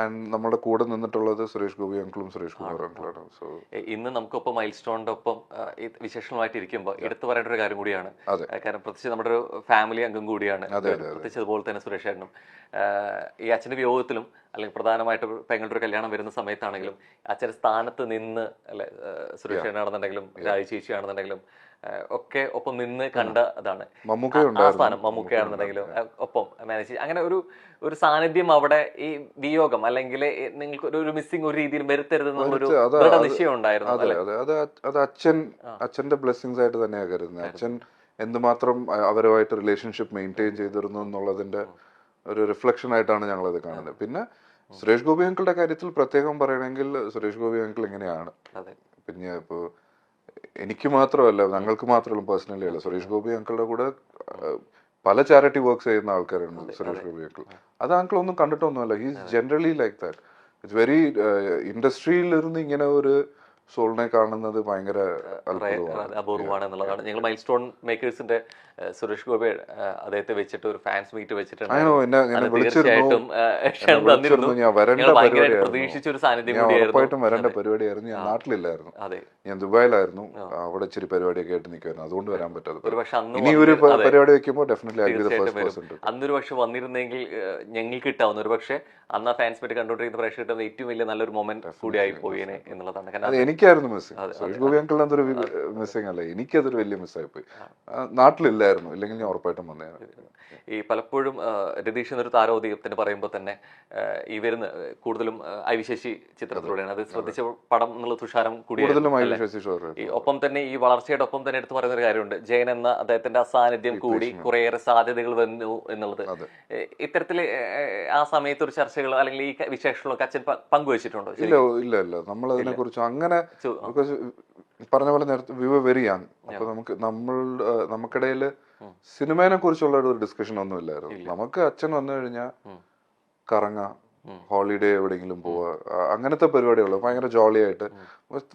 And നമ്മുടെ കൂടെ നിന്നിട്ടുള്ളത് സുരേഷ് ഗോപി അങ്കിളും സുരേഷ് കുമാർ അങ്കിളാണ് സോ ഇന്ന് നമുക്കൊപ്പം മൈൽ സ്റ്റോണിന്റെ ഒപ്പം വിശേഷമായിട്ട് ഇരിക്കുമ്പോൾ എടുത്തു പറയേണ്ട ഒരു കാര്യം കൂടിയാണ്. കാരണം പ്രത്യേകിച്ച് നമ്മുടെ ഒരു ഫാമിലി അംഗം കൂടിയാണ്. പ്രത്യേകിച്ച് അതുപോലെ തന്നെ സുരേഷ് ഏട്ടനും. ഈ അച്ഛന്റെ വിയോഗത്തിലും അല്ലെങ്കിൽ പ്രധാനമായിട്ട് പെങ്ങളുടെ ഒരു കല്യാണം വരുന്ന സമയത്താണെങ്കിലും അച്ഛന്റെ സ്ഥാനത്ത് നിന്ന് അല്ലെ സുരേഷ് ഏട്ടനാണെന്നുണ്ടെങ്കിലും രാജ് ചേച്ചിയാണെന്നുണ്ടെങ്കിലും ഒക്കെ ഒപ്പം നിന്ന് കണ്ട അതാണ്. മമ്മൂക്ക ആ-. സ്ഥാനം മമ്മൂക്കയാണെന്നുണ്ടെങ്കിലും ഒപ്പം മാനേജ് അങ്ങനെ ഒരു ഒരു സാന്നിധ്യം അവിടെ ഈ വിയോഗം അല്ലെങ്കിൽ നിങ്ങൾക്ക് ഒരു- മിസ്സിംഗ് ഒരു രീതിയിൽ വരുത്തരുത് എന്നുള്ളൊരു അത് അത് ഉണ്ടായിരുന്നു അതെ അതെ. അത് അച്ഛൻ അച്ഛന്റെ ബ്ലെസ്സിങ്സ് ആയിട്ട് തന്നെയാണ് കരുതുന്നത്. അച്ഛൻ എന്തുമാത്രം അവരുമായിട്ട് റിലേഷൻഷിപ്പ് മെയിന്റെയിൻ ചെയ്തിരുന്നു എന്നുള്ളതിന്റെ ഒരു റിഫ്ലക്ഷൻ ആയിട്ടാണ് ഞങ്ങൾ അത് കാണുന്നത് പിന്നെ സുരേഷ് ഗോപി അങ്കിളുടെ കാര്യത്തിൽ പ്രത്യേകം പറയണമെങ്കിൽ സുരേഷ് ഗോപി അങ്കിൾ എങ്ങനെയാണ് അതെ. പിന്നെ ഇപ്പോൾ എനിക്ക് മാത്രമല്ല ഞങ്ങൾക്ക് മാത്രമല്ല പേഴ്സണലി അല്ല സുരേഷ് ഗോപി അങ്കിളുടെ കൂടെ പല ചാരിറ്റി വർക്ക്സ് ചെയ്യുന്ന ആൾക്കാരുണ്ട് സുരേഷ് ഗോപി അങ്കിൾ അത് അങ്കിൾ ഒന്നും കണ്ടിട്ടൊന്നുമല്ല. He's generally like that it's very ഇൻഡസ്ട്രിയിൽ ഇരുന്ന് ഇങ്ങനെ ഒരു സോളിനെ കാണുന്നത് ഭയങ്കര അപൂർവമാണ് എന്നുള്ളതാണ്. ഞങ്ങൾ മൈൽ സ്റ്റോൺ മേക്കേഴ്സിന്റെ സുരേഷ് ഗോപി അദ്ദേഹത്തെ വെച്ചിട്ട് ഒരു ഫാൻസ് മീറ്റ് വെച്ചിട്ടുണ്ട്. പ്രതീക്ഷിച്ച ഒരു സാന്നിധ്യം ഉറപ്പായിട്ടും വരേണ്ട പരിപാടിയായിരുന്നു. ഞാൻ നാട്ടിലില്ലായിരുന്നു. ഞാൻ ദുബായിലായിരുന്നു. അവിടെ ഇച്ചിരി പരിപാടിയൊക്കെ ആയിട്ട് നിൽക്കുമായിരുന്നു അതുകൊണ്ട് വരാൻ പറ്റാതെ ഒരു പക്ഷെ അന്ന് ഇനി ഒരു. പരിപാടി വെക്കുമ്പോൾ ഡെഫിനറ്റ്ലി അന്നൊരു പക്ഷെ വന്നിരുന്നെങ്കിൽ ഞങ്ങൾ ഞങ്ങൾക്ക് കിട്ടാവുന്ന ഒരു പക്ഷെ അന്ന് ആ ഫാൻസ് മീറ്റ് കണ്ടുകൊണ്ടിരിക്കുന്ന പ്രേക്ഷകർ ഏറ്റവും വലിയ നല്ലൊരു മൊമെന്റ് കൂടി ആയി പോയേനെ എന്നുള്ളതാണ്. കാരണം എനിക്കായിരുന്നു മിസ്സിങ് സുരേഷ് ഗോപി അങ്കിളിന് അതൊരു മിസ്സിങ് അല്ല എനിക്കതൊരു വലിയ മിസ്സായി പോയി നാട്ടിലില്ലായിരുന്നു. ഇല്ലെങ്കിൽ ഞാൻ ഉറപ്പായിട്ടും വന്നേ ഈ പലപ്പോഴും രതീഷ് എന്നൊരു താരോദയത്തിന് പറയുമ്പോൾ തന്നെ ഈ വരുന്ന കൂടുതലും ഐവിശേഷി ചിത്രത്തിലൂടെയാണ്. അത് ശ്രദ്ധിച്ച പടം എന്നുള്ള തുഷാരം കൂടി ഒപ്പം തന്നെ ഈ വളർച്ചയുടെ ഒപ്പം തന്നെ എടുത്തു പറയുന്ന ഒരു കാര്യമുണ്ട്. ജയൻ എന്ന അദ്ദേഹത്തിന്റെ അസാന്നിധ്യം കൂടി കുറേയേറെ സാധ്യതകൾ വന്നു എന്നുള്ളത്. ഇത്തരത്തിൽ ആ സമയത്ത് ഒരു ചർച്ചകൾ അല്ലെങ്കിൽ ഈ വിശേഷങ്ങളൊക്കെ അച്ഛൻ പങ്കുവച്ചിട്ടുണ്ടോ. ഇല്ല ഇല്ല ഇല്ല. നമ്മൾ അതിനെ കുറിച്ച് അങ്ങനെ ചു- because പറഞ്ഞ പോലെ നേരത്തെ വി വർ വെരി യങ് അപ്പൊ നമുക്ക് നമ്മൾ നമുക്കിടയിൽ സിനിമയെ കുറിച്ചുള്ള ഒരു ഡിസ്കഷൻ ഒന്നും ഇല്ലായിരുന്നു. നമുക്ക് അച്ഛൻ വന്നു കഴിഞ്ഞാൽ കറങ്ങാം ഹോളിഡേ എവിടെയെങ്കിലും പോവുക അങ്ങനത്തെ പരിപാടികൾ ഭയങ്കര ജോളി ആയിട്ട്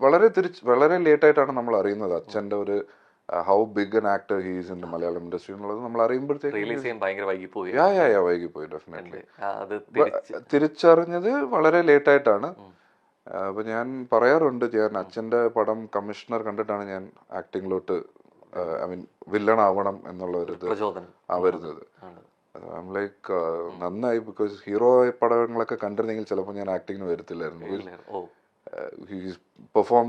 വളരെ തിരിച്ച് വളരെ ലേറ്റ് ആയിട്ടാണ് നമ്മൾ അറിയുന്നത് അച്ഛന്റെ ഒരു how big an actor he's in Malayalam industry എന്നുള്ളത് നമ്മൾ അറിയുമ്പോഴത്തേക്ക് വൈകിപ്പോയി. ഡെഫിനറ്റ്ലി തിരിച്ചറിഞ്ഞത് വളരെ ലേറ്റ് ആയിട്ടാണ് ആ, അപ്പൊ ഞാൻ പറയാറുണ്ട് ഞാൻ അച്ഛന്റെ പടം കമ്മീഷണർ കണ്ടിട്ടാണ് ഞാൻ ആക്ടിങ്ങിലോട്ട് ഐ മീൻ വില്ലൺ ആവണം എന്നുള്ള ഒരു ഇത് ആ വരുന്നത്. ലൈക്ക് നന്നായി ബിക്കോസ് ഹീറോ പടങ്ങളൊക്കെ കണ്ടിരുന്നെങ്കിൽ ചിലപ്പോൾ ഞാൻ ആക്ടിങ്ങിന് വരത്തില്ലായിരുന്നു. പെർഫോം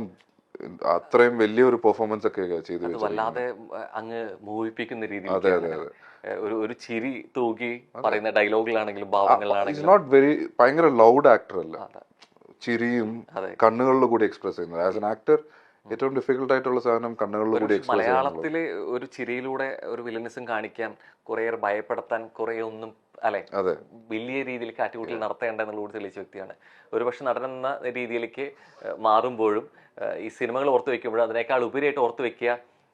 അത്രയും വലിയൊരു പെർഫോമൻസ് ഒക്കെ ചെയ്തു വല്ലാതെ അങ്ങ് മോഹിപ്പിക്കുന്ന രീതിയിൽ അതെ, അതെ, അതെ. ഒരു ഒരു ചിരി തൂക്കി പറയുന്ന ഡയലോഗിലാണെങ്കിലും ഭാവങ്ങളിലാണെങ്കിലും നോട്ട് വെരി ഭയങ്കര ലൗഡ് ആക്ടർ അല്ല. ചിരിയും. കണ്ണുകളിൽ കൂടി എക്സ്പ്രസ് ചെയ്യുന്നത്. ആസ് എൻ ആക്ടർ ഏറ്റവും ഡിഫിക്കൽട്ട് ആയിട്ടുള്ള സാധനം കണ്ണുകളിൽ കൂടി മലയാളത്തിൽ ഒരു ചിരിയിലൂടെ ഒരു വില്ലനിസം കാണിക്കാൻ കുറെ ഭയപ്പെടുത്താൻ കുറെ ഒന്നും അല്ലെ? അതെ. വലിയ രീതിയിൽ കാറ്റുകൂട്ടിൽ നടത്തേണ്ട എന്നുള്ള കൂടി തെളിയിച്ച വ്യക്തിയാണ്. ഒരുപക്ഷെ നടൻ എന്ന രീതിയിലേക്ക് മാറുമ്പോഴും ഈ സിനിമകൾ ഓർത്ത് വെക്കുമ്പോഴും അതിനേക്കാൾ ഉപരിയായിട്ട് ഓർത്ത് വെക്കുക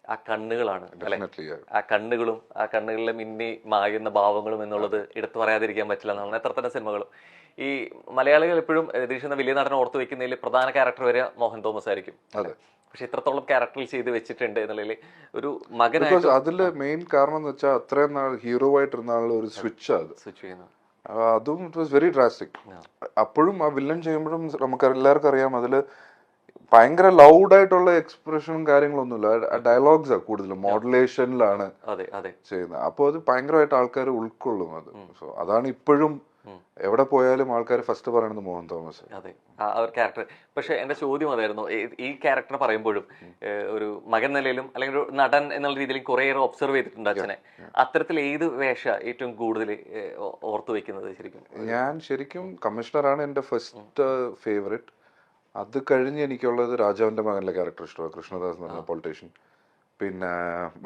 ആ കണ്ണുകളാണ് ആ കണ്ണുകളും ആ കണ്ണുകളിലെ മിന്നി മായുന്ന ഭാവങ്ങളും എന്നുള്ളത് എടുത്തു പറയാതിരിക്കാൻ പറ്റില്ല എന്നാണ് എത്ര തന്നെ സിനിമകളും. ഈ മലയാളികൾ എപ്പോഴും രതീഷ് എന്ന വലിയ നടനെ ഓർത്തു വെക്കുന്നതിൽ പ്രധാന ക്യാരക്ടർ വരെ മോഹൻ തോമസ് ആയിരിക്കും. പക്ഷെ ഇത്രത്തോളം ക്യാരക്ടറിൽ ചെയ്ത് വെച്ചിട്ടുണ്ട് എന്നുള്ളതിൽ ഒരു മകനായിട്ട് ബിക്കോസ് അതിൽ മെയിൻ കാരണം എന്ന് വെച്ചാൽ അത്രയും നാൾ ഹീറോ ആയിട്ടിരുന്ന ആളുടെ ഒരു സ്വിച്ച് അത്. സ്വിച്ച് ചെയ്യുന്നു. അതും ഇറ്റ് വാസ് വെരി ഡ്രാസ്റ്റിക് അപ്പോഴും ആ വില്ലൻ ചെയ്യുമ്പോഴും നമുക്ക് എല്ലാവർക്കും അറിയാം അതിൽ ഭയങ്കര ലൗഡ് ആയിട്ടുള്ള എക്സ്പ്രഷനും കാര്യങ്ങളൊന്നുമില്ല. ഡയലോഗ്സ് ആ കൂടുതലും മോഡുലേഷനിലാണ് ചെയ്യുന്നത്. അപ്പോൾ അത് ഭയങ്കരമായിട്ട് ആൾക്കാർ ഉൾക്കൊള്ളും അത്. സോ അതാണ് ഇപ്പോഴും എവിടെ പോയാലും ആൾക്കാർ ഫസ്റ്റ് പറയണത് മോഹൻ തോമസ്. അതെ. ആ ഒരു ക്യാരക്ടർ പക്ഷെ എന്റെ ചോദ്യം അതായിരുന്നു. ഈ- ഈ ക്യാരക്ടർ പറയുമ്പോഴും ഒരു മകൻ നിലയിലും അല്ലെങ്കിൽ ഒരു നടൻ എന്നുള്ള രീതിയിൽ കുറേയേറെ ഒബ്സർവ് ചെയ്തിട്ടുണ്ട് അച്ഛനെ. അത്തരത്തിൽ ഏത് വേഷ ഏറ്റവും കൂടുതൽ ഓർത്തു വെക്കുന്നത് ശരിക്കും? ഞാൻ ശരിക്കും കമ്മീഷണറാണ് എന്റെ ഫസ്റ്റ് ഫേവറേറ്റ് അത് കഴിഞ്ഞ് എനിക്കുള്ളത് രാജാവിന്റെ മകനിലെ ക്യാരക്ടർ ഇഷ്ടമാണ്. കൃഷ്ണദാസ് എന്ന് പറഞ്ഞ പൊളിറ്റീഷ്യൻ പിന്നെ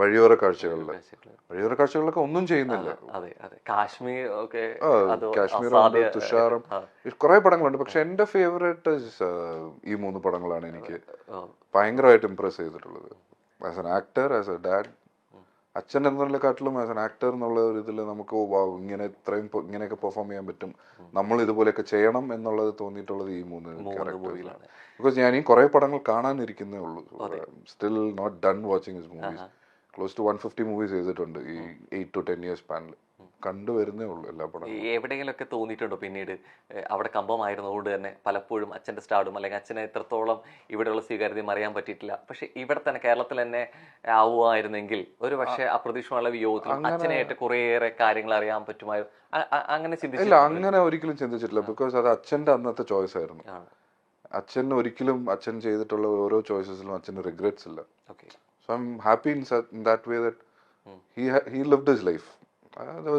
വഴിയോര കാഴ്ചകളിൽ. വഴിയോര കാഴ്ചകളിലൊക്കെ ഒന്നും ചെയ്യുന്നില്ല. കാശ്മീർ തുഷാറും. കുറെ പടങ്ങളുണ്ട്. പക്ഷെ എന്റെ ഫേവറേറ്റ് ഈ മൂന്ന് പടങ്ങളാണ് എനിക്ക് ഭയങ്കരമായിട്ട് ഇംപ്രസ് ചെയ്തിട്ടുള്ളത്. As an actor as a dad അച്ഛൻ എന്നതിനെക്കാട്ടിലും ആസ് ആൻ ആക്ടർ എന്നുള്ള ഒരു ഇതിൽ നമുക്ക് ഇങ്ങനെ ഇത്രയും ഇങ്ങനെയൊക്കെ പെർഫോം ചെയ്യാൻ പറ്റും. നമ്മൾ ഇതുപോലെയൊക്കെ ചെയ്യണം എന്നുള്ളത് തോന്നിയിട്ടുള്ളത് ഈ മൂന്ന് മൂന്ന് ബിക്കോസ് ഞാൻ ഈ കുറെ പടങ്ങൾ കാണാനിരിക്കുന്നേ ഉള്ളൂ. Still not done watching his movies close to one fifty movies ചെയ്തിട്ടുണ്ട് ഈ എയ്റ്റ് ടു ടെൻ ഇയേഴ്സ് സ്പാനിൽ കണ്ടുവരുന്നേ ഉള്ളൂ എല്ലാ പടങ്ങളും. എവിടെയെങ്കിലും എവിടെയെങ്കിലുമൊക്കെ തോന്നിയിട്ടുണ്ടോ പിന്നീട്? അവിടെ കമ്പമായിരുന്നതുകൊണ്ട് തന്നെ പലപ്പോഴും അച്ഛന്റെ സ്റ്റാഡും അല്ലെങ്കിൽ അച്ഛനെ എത്രത്തോളം ഇവിടെയുള്ള സ്വീകാര്യതയും അറിയാൻ പറ്റിയിട്ടില്ല. പക്ഷെ ഇവിടെ തന്നെ കേരളത്തിൽ തന്നെ ആവുമായിരുന്നെങ്കിൽ ഒരു പക്ഷേ അപ്രതീക്ഷിതമായ വിയോഗത്തിലും അച്ഛനായിട്ട് കുറേയേറെ കാര്യങ്ങൾ അറിയാൻ പറ്റുമായിരുന്നു. അങ്ങനെ ചിന്തിച്ചില്ല അങ്ങനെ ഒരിക്കലും ചിന്തിച്ചിട്ടില്ല. ബിക്കോസ് അത് അച്ഛന്റെ അന്നത്തെ ചോയ്സ് ആയിരുന്നു. അച്ഛൻ ഒരിക്കലും അച്ഛൻ ചെയ്തിട്ടുള്ള ഓരോ ചോയ്സസിലും അച്ഛന് റിഗ്രറ്റ്സ് ഇല്ല. Okay so I'm happy in that way that he he lived his life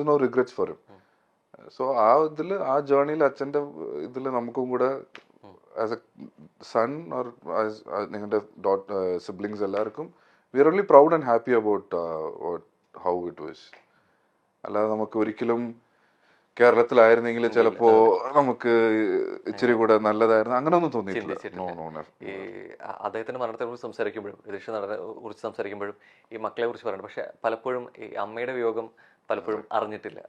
no regrets for so ആ ഇതിൽ ആ ജേർണിയിൽ അച്ഛന്റെ ഇതിൽ നമുക്കും കൂടെ ആസ് എ സൺ ഓർ നിങ്ങളുടെ ഡോട്ട് സിബ്ലിങ്സ് എല്ലാവർക്കും we are only proud and happy about how it was അല്ലാതെ നമുക്ക് ഒരിക്കലും കേരളത്തിലായിരുന്നെങ്കിൽ ചിലപ്പോ നമുക്ക് ഇച്ചിരി കൂടെ നല്ലതായിരുന്നു. അങ്ങനെ ഒന്നും തോന്നിയിട്ടില്ല ഈ അദ്ദേഹത്തിന്റെ മരണത്തെ കുറിച്ച് സംസാരിക്കുമ്പോഴും വിദേശ നടനെ കുറിച്ച് സംസാരിക്കുമ്പോഴും ഈ മക്കളെ കുറിച്ച് പറയുന്നത് പക്ഷെ പലപ്പോഴും ഈ അമ്മയുടെ വിയോഗം പലപ്പോഴും അറിഞ്ഞിട്ടില്ല?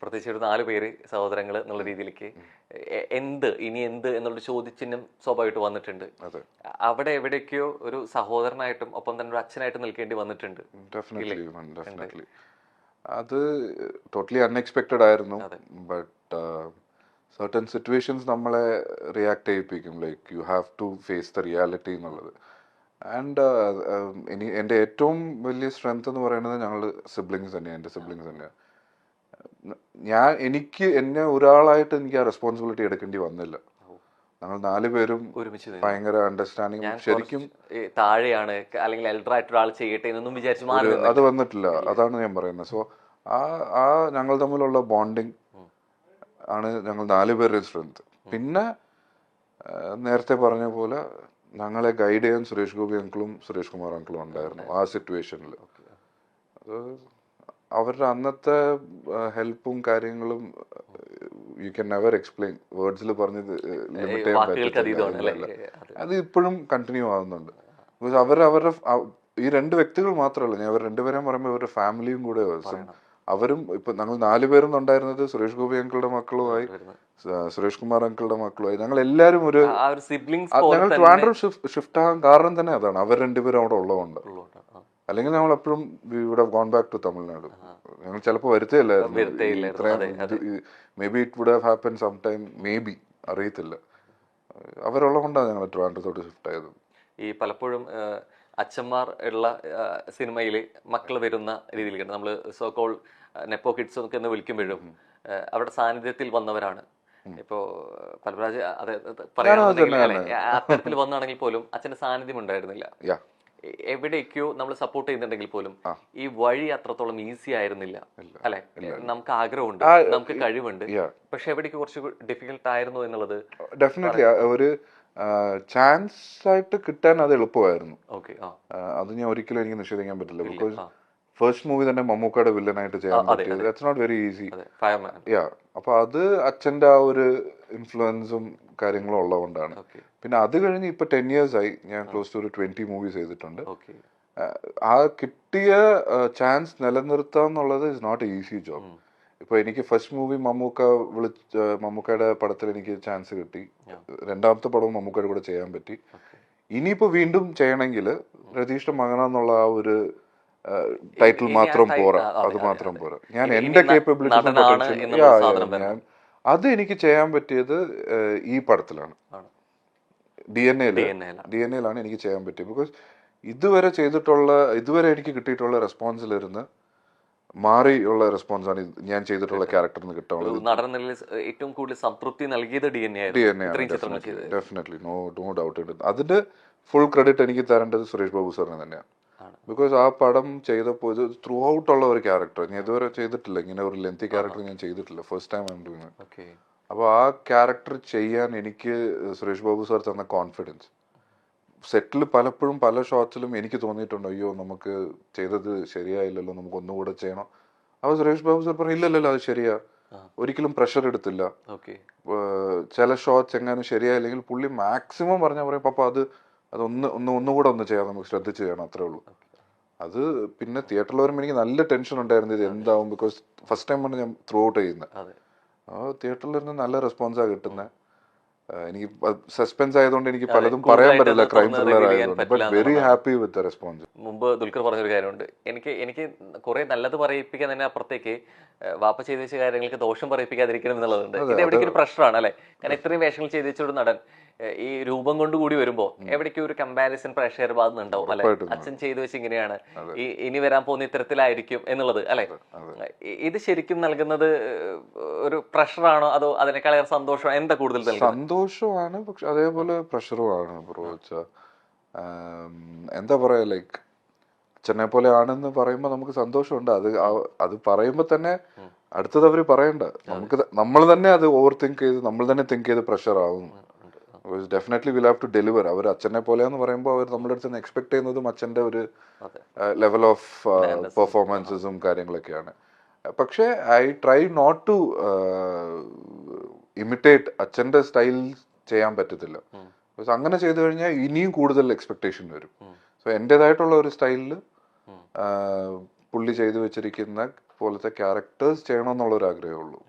പ്രത്യേകിച്ച് ഒരു നാല് പേര് സഹോദരങ്ങൾ എന്നുള്ള രീതിയിലേക്ക് എന്ത് ഇനി എന്ത് എന്നുള്ള ചോദ്യചിഹ്നം സ്വാഭാവികമായിട്ട് വന്നിട്ടുണ്ട്. അവിടെ എവിടേക്കോ ഒരു സഹോദരനായിട്ടും ഒപ്പം തന്നെ ഒരു അച്ഛനായിട്ടും നിൽക്കേണ്ടി വന്നിട്ടുണ്ട്. അത് ടോട്ടലി അൺഎക്സ്പെക്റ്റഡ് ആയിരുന്നു. ബട്ട് സർട്ടൻ സിറ്റുവേഷൻസ് നമ്മളെ റിയാക്ട് ചെയ്യിപ്പിക്കും. Like you have to face the reality എന്നുള്ളത്. ആൻഡ് ഇനി എന്റെ ഏറ്റവും വലിയ സ്ട്രെങ്ത് എന്ന് പറയുന്നത് ഞങ്ങൾ സിബ്ലിങ്സ് തന്നെയാണ് എന്റെ സിബ്ലിങ്സ് തന്നെയാണ് ഞാൻ എനിക്ക് എന്നെ ഒരാളായിട്ട് എനിക്ക് ആ റെസ്പോൺസിബിലിറ്റി എടുക്കേണ്ടി വന്നില്ല. ഞങ്ങൾ നാല് പേരും ഒരുമിച്ച്. ഭയങ്കര അണ്ടർസ്റ്റാൻഡിങ് ശരിക്കും താഴെയാണ് അല്ലെങ്കിൽ എൽഡർ ആയിട്ട് ഒരാൾ ചെയ്യട്ടെ എന്നൊന്നും വിചാരിച്ചു അത് വന്നിട്ടില്ല. അതാണ് ഞാൻ പറയുന്നത്. സോ ആ ആ ഞങ്ങൾ തമ്മിലുള്ള ബോണ്ടിങ് ആണ് ഞങ്ങൾ നാല് പേരുടെ സ്ട്രെങ്ത് പിന്നെ നേരത്തെ പറഞ്ഞ പോലെ ഞങ്ങളെ ഗൈഡ് ചെയ്യാൻ സുരേഷ് ഗോപി അങ്കിളും സുരേഷ് കുമാർ അങ്കിളും ഉണ്ടായിരുന്നു ആ സിറ്റുവേഷനിൽ അവരുടെ അന്നത്തെ ഹെൽപ്പും കാര്യങ്ങളും യു ക്യാൻ നെവർ എക്സ്പ്ലെയിൻ വേർഡ്സിൽ പറഞ്ഞത് അത്. ഇപ്പോഴും കണ്ടിന്യൂ ആവുന്നുണ്ട്. ബിക്കോസ് അവർ അവരുടെ ഈ രണ്ട് വ്യക്തികൾ മാത്രമല്ല ഞാൻ അവർ രണ്ടുപേരെയും പറയുമ്പോൾ അവരുടെ ഫാമിലിയും കൂടെ അവരും ഇപ്പൊ ഞങ്ങൾ നാലുപേരും ഉണ്ടായിരുന്നത് സുരേഷ് ഗോപി അങ്കിളുടെ മക്കളുമായി സുരേഷ് കുമാർ അങ്കിളുടെ മക്കളുമായി. ഞങ്ങൾ എല്ലാവരും ഒരു ഞങ്ങൾ ട്രിവാൻഡ്രം ഷിഫ്റ്റ് ആകാൻ കാരണം തന്നെ അതാണ്. അവർ രണ്ടുപേരും അവിടെ ഉള്ളതുകൊണ്ട്. അല്ലെങ്കിൽ നമ്മൾ എപ്പോഴും ഇവിടെ ഗോൺ ബാക്ക് ടു തമിഴ്നാട്. ഞങ്ങൾ ചിലപ്പോൾ വരുത്തേയില്ലായിരുന്നു maybe it would have happen some time maybe അറിയത്തില്ല. അവരുള്ളത് കൊണ്ടാണ് ഞങ്ങൾ ട്രിവാൻഡ്രത്തോട്ട് ഷിഫ്റ്റ് ആയത്. ഈ പലപ്പോഴും അച്ഛന്മാർ ഉള്ള സിനിമയിൽ മക്കൾ വരുന്ന രീതിയിലേക്ക് നമ്മൾ സോ കോൾ നെപ്പോ കിഡ്സ് ഒക്കെ എന്ന് വിളിക്കുമ്പോഴും അവരുടെ സാന്നിധ്യത്തിൽ വന്നവരാണ്. ഇപ്പോ പലരാജ് അതെ അല്ലെ, അത്തരത്തിൽ വന്നാണെങ്കിൽ പോലും അച്ഛന്റെ സാന്നിധ്യം ഉണ്ടായിരുന്നില്ല. എവിടേക്കോ നമ്മൾ സപ്പോർട്ട് ചെയ്യുന്നുണ്ടെങ്കിൽ പോലും ഈ വഴി അത്രത്തോളം ഈസി ആയിരുന്നില്ല. അല്ലെ? നമുക്ക് ആഗ്രഹമുണ്ട് നമുക്ക് കഴിവുണ്ട്. പക്ഷെ എവിടേക്ക് കുറച്ച് ഡിഫിക്കൽട്ട് ആയിരുന്നു എന്നുള്ളത് ഡെഫിനറ്റ്ലി ഒരു ചാൻസ് ആയിട്ട് കിട്ടാൻ അത് എളുപ്പമായിരുന്നു. അത് ഞാൻ ഒരിക്കലും എനിക്ക് നിഷേധിക്കാൻ പറ്റില്ല. ബിക്കോസ് ഫസ്റ്റ് മൂവി തന്നെ മമ്മൂക്കയുടെ വില്ലനായിട്ട് ചെയ്യാൻ പറ്റിയത്. That's not very easy yeah അപ്പൊ അത് അച്ഛന്റെ ആ ഒരു ഇൻഫ്ലുവൻസും കാര്യങ്ങളും ഉള്ളതുകൊണ്ടാണ്. പിന്നെ അത് കഴിഞ്ഞ് ഇപ്പൊ ടെൻ ഇയേഴ്സ് ആയി. ഞാൻ ക്ലോസ് ടു ഒരു ട്വന്റി മൂവീസ് ചെയ്തിട്ടുണ്ട്. ആ, കിട്ടിയ ചാൻസ് നിലനിർത്തുക എന്നുള്ളത് ഇസ് നോട്ട് ഈസി ജോബ് ഇപ്പൊ എനിക്ക് ഫസ്റ്റ് മൂവി മമ്മൂക്ക വിളിച്ച മമ്മൂക്കയുടെ പടത്തിൽ എനിക്ക് ചാൻസ് കിട്ടി. രണ്ടാമത്തെ പടവും മമ്മൂക്കയുടെ കൂടെ ചെയ്യാൻ പറ്റി. ഇനിയിപ്പോ വീണ്ടും ചെയ്യണമെങ്കിൽ രതീഷിന്റെ മകനെന്നുള്ള ആ ഒരു ടൈറ്റിൽ മാത്രം പോരാ. അത് മാത്രം. പോരാ. ഞാൻ എന്റെ കേപ്പബിലിറ്റി ഞാൻ അത് എനിക്ക് ചെയ്യാൻ പറ്റിയത് ഈ പടത്തിലാണ്. ഡി എൻ എയിൽ ഡി എൻ എയിലാണ് എനിക്ക് ചെയ്യാൻ പറ്റിയത്. ബിക്കോസ് ഇതുവരെ ചെയ്തിട്ടുള്ള ഇതുവരെ എനിക്ക് കിട്ടിയിട്ടുള്ള റെസ്പോൺസിലിരുന്ന് മാറിയുള്ള റെസ്പോൺസ് ആണ് ഞാൻ ചെയ്തിട്ടുള്ള ക്യാരക്ടറിന് കിട്ടാനുള്ളത്. നടൻ ഏറ്റവും കൂടുതൽ സംതൃപ്തി നൽകിയത് D N A D N definitely no no doubt ഉണ്ട് അതിന്റെ ഫുൾ ക്രെഡിറ്റ് എനിക്ക് തരേണ്ടത് സുരേഷ് ബാബു സാറിന് തന്നെയാണ്. ബിക്കോസ് ആ പടം ചെയ്തപ്പോൾ ഇത് ത്രൂ ഔട്ട് ഉള്ള ഒരു ക്യാരക്ടർ ഞാൻ ഇതുവരെ ചെയ്തിട്ടില്ല. ഇങ്ങനെ ഒരു ലെന്തി ക്യാരക്ടർ ഞാൻ ചെയ്തിട്ടില്ല. ഫസ്റ്റ് ടൈം ആണ് ഡൂയിങ് ഓക്കെ അപ്പോൾ ആ ക്യാരക്ടർ ചെയ്യാൻ എനിക്ക് സുരേഷ് ബാബു സാർ തന്ന കോൺഫിഡൻസ് സെറ്റിൽ പലപ്പോഴും പല ഷോട്ട്സിലും എനിക്ക് തോന്നിയിട്ടുണ്ട്. അയ്യോ നമുക്ക് ചെയ്തത് ശരിയായില്ലല്ലോ. നമുക്ക് ഒന്നുകൂടെ ചെയ്യണം. അപ്പോൾ സുരേഷ് ബാബു സാർ പറഞ്ഞു ഇല്ലല്ലോ അത് ശരിയാ. ഒരിക്കലും പ്രഷർ എടുത്തില്ല. ഓക്കെ ചില ഷോട്ട്സ് എങ്ങാനും ശരിയായില്ലെങ്കിൽ പുള്ളി മാക്സിമം പറഞ്ഞാൽ പറയും പപ്പ അത് ഒന്ന് ഒന്ന് ഒന്നുകൂടെ ഒന്ന് ചെയ്യാം. നമുക്ക് ശ്രദ്ധിച്ച് ചെയ്യണം. അത്രേ ഉള്ളൂ. അത് പിന്നെ തിയേറ്ററിൽ വരുമ്പോൾ എനിക്ക് നല്ല ടെൻഷൻ ഉണ്ടായിരുന്നു ഇത് എന്താവും? ബിക്കോസ് ഫസ്റ്റ് ടൈമാണ് ഞാൻ ത്രൂ ഔട്ട് ചെയ്യുന്നത് ആ തിയേറ്ററിൽ ഇരുന്ന് നല്ല റെസ്പോൺസാണ് കിട്ടുന്നത് എനിക്ക് സസ്പെൻസ് ആയതുകൊണ്ട് എനിക്ക് പലതും പറയാൻ പറ്റില്ല. ക്രൈം ത്രില്ലർ ആയതുകൊണ്ട്. But very happy with the response മുമ്പ് ദുൽഖർ പറഞ്ഞൊരു കാര്യമുണ്ട്. എനിക്ക് എനിക്ക് കുറെ നല്ലത് പറയിപ്പിക്കാൻ തന്നെ അപ്പുറത്തേക്ക് വാപ്പ ചെയ്തു വെച്ച കാര്യങ്ങൾക്ക് ദോഷം പറയിപ്പിക്കാതിരിക്കണം എന്നുള്ളതുണ്ട്. ഇത് എവിടെയെങ്കിലും പ്രഷറാണ് അല്ലെ? കാരണം ഇത്രയും വേഷങ്ങൾ ചെയ്തിച്ചോട് നടൻ. ഈ രൂപം കൊണ്ട് കൂടി വരുമ്പോ എവിടേക്കും ഒരു കമ്പാരിസൺ പ്രേക്ഷകർ ഭാഗത്തുനിന്നുണ്ടാവും അല്ലെ? അച്ഛൻ ചെയ്തു വെച്ച് ഇങ്ങനെയാണ് ഈ ഇനി വരാൻ പോകുന്ന ഇത്തരത്തിലായിരിക്കും എന്നുള്ളത് അല്ലെ? ഇത് ശരിക്കും നൽകുന്നത് ഒരു പ്രഷറാണോ അതോ അതിനേക്കാളേറെ സന്തോഷമാണോ? എന്താ കൂടുതൽ സന്തോഷമാണ് പക്ഷെ അതേപോലെ പ്രഷറുമാണ് എന്താ പറയാ ലൈക്ക് അച്ഛനെ പോലെ ആണെന്ന് പറയുമ്പോൾ നമുക്ക് സന്തോഷമുണ്ട്. അത് അത് പറയുമ്പോൾ തന്നെ അടുത്തത് അവർ പറയണ്ട. നമുക്ക് നമ്മൾ തന്നെ അത് ഓവർ തിങ്ക് ചെയ്ത് നമ്മൾ തന്നെ തിങ്ക് ചെയ്ത് പ്രഷർ ആവും. Definitely will have to deliver അവർ അച്ഛനെ പോലെയെന്ന് പറയുമ്പോൾ അവർ നമ്മുടെ അടുത്ത് നിന്ന് എക്സ്പെക്ട് ചെയ്യുന്നതും അച്ഛന്റെ ഒരു ലെവൽ ഓഫ് പെർഫോമൻസസും കാര്യങ്ങളൊക്കെയാണ്. പക്ഷേ I try not to imitate അച്ഛന്റെ സ്റ്റൈൽ ചെയ്യാൻ പറ്റത്തില്ല. അങ്ങനെ ചെയ്തു കഴിഞ്ഞാൽ ഇനിയും കൂടുതൽ എക്സ്പെക്ടേഷൻ വരും. സോ എന്റെതായിട്ടുള്ള ഒരു സ്റ്റൈലിൽ പുള്ളി ചെയ്തു വെച്ചിരിക്കുന്ന പോലത്തെ ക്യാരക്ടേഴ്സ് ചെയ്യണമെന്നുള്ള ഒരു ആഗ്രഹമേ ഉള്ളൂ.